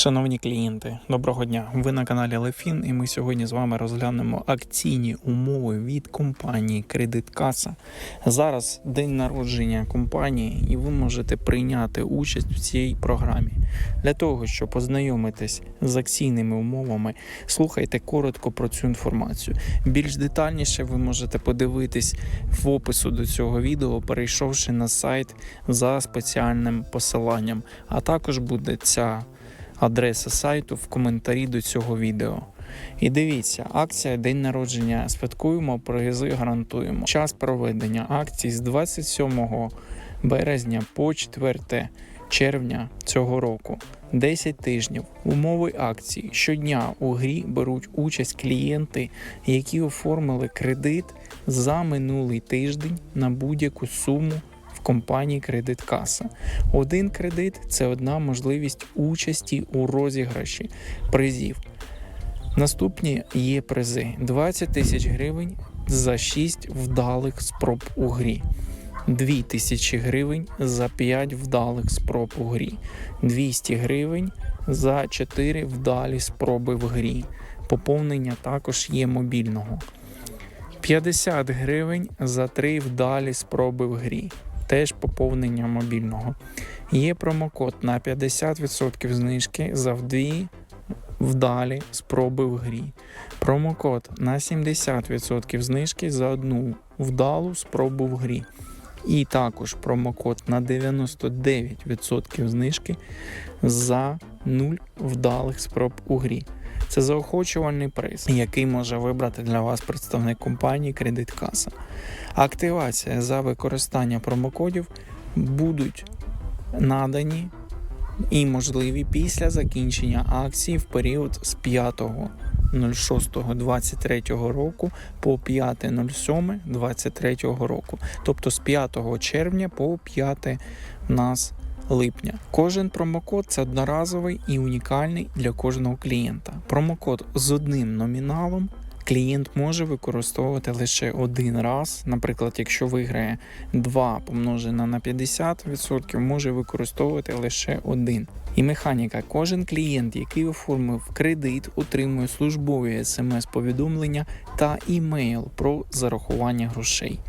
Шановні клієнти, доброго дня! Ви на каналі Лефін, і ми сьогодні з вами розглянемо акційні умови від компанії Кредит Каса. Зараз день народження компанії, і ви можете прийняти участь в цій програмі. Для того, щоб познайомитись з акційними умовами, слухайте коротко про цю інформацію. Більш детальніше ви можете подивитись в опису до цього відео, перейшовши на сайт за спеціальним посиланням. А також буде ця адреса сайту в коментарі до цього відео. І дивіться, акція День народження святкуємо, призи гарантуємо. Час проведення акції з 27 березня по 4 червня цього року. 10 тижнів. Умови акції. Щодня у грі беруть участь клієнти, які оформили кредит за минулий тиждень на будь-яку суму компанії Кредит Каса. Один кредит це одна можливість участі у розіграші призів. Наступні є призи: 20 тисяч гривень за 6 вдалих спроб у грі. 2 тисячі гривень за 5 вдалих спроб у грі, 200 гривень за 4 вдалі спроби в грі. Поповнення також є мобільного. 50 гривень за 3 вдалі спроби в грі. Теж поповнення мобільного. Є промокод на 50% знижки за 2 вдалі спроби в грі. Промокод на 70% знижки за одну вдалу спробу в грі. І також промокод на 99% знижки за 0 вдалих спроб у грі. Це заохочувальний приз, який може вибрати для вас представник компанії Кредит Каса. Активація за використання промокодів будуть надані і можливі після закінчення акції в період з 5.06.23 року по 5.07.23 року, тобто з 5 червня по 5 в нас липня. Кожен промокод це одноразовий і унікальний для кожного клієнта. Промокод з одним номіналом. Клієнт може використовувати лише один раз. Наприклад, якщо виграє 2 помножене на 50%, може використовувати лише один. І механіка, кожен клієнт, який оформив кредит, отримує службові смс-повідомлення та імейл про зарахування грошей.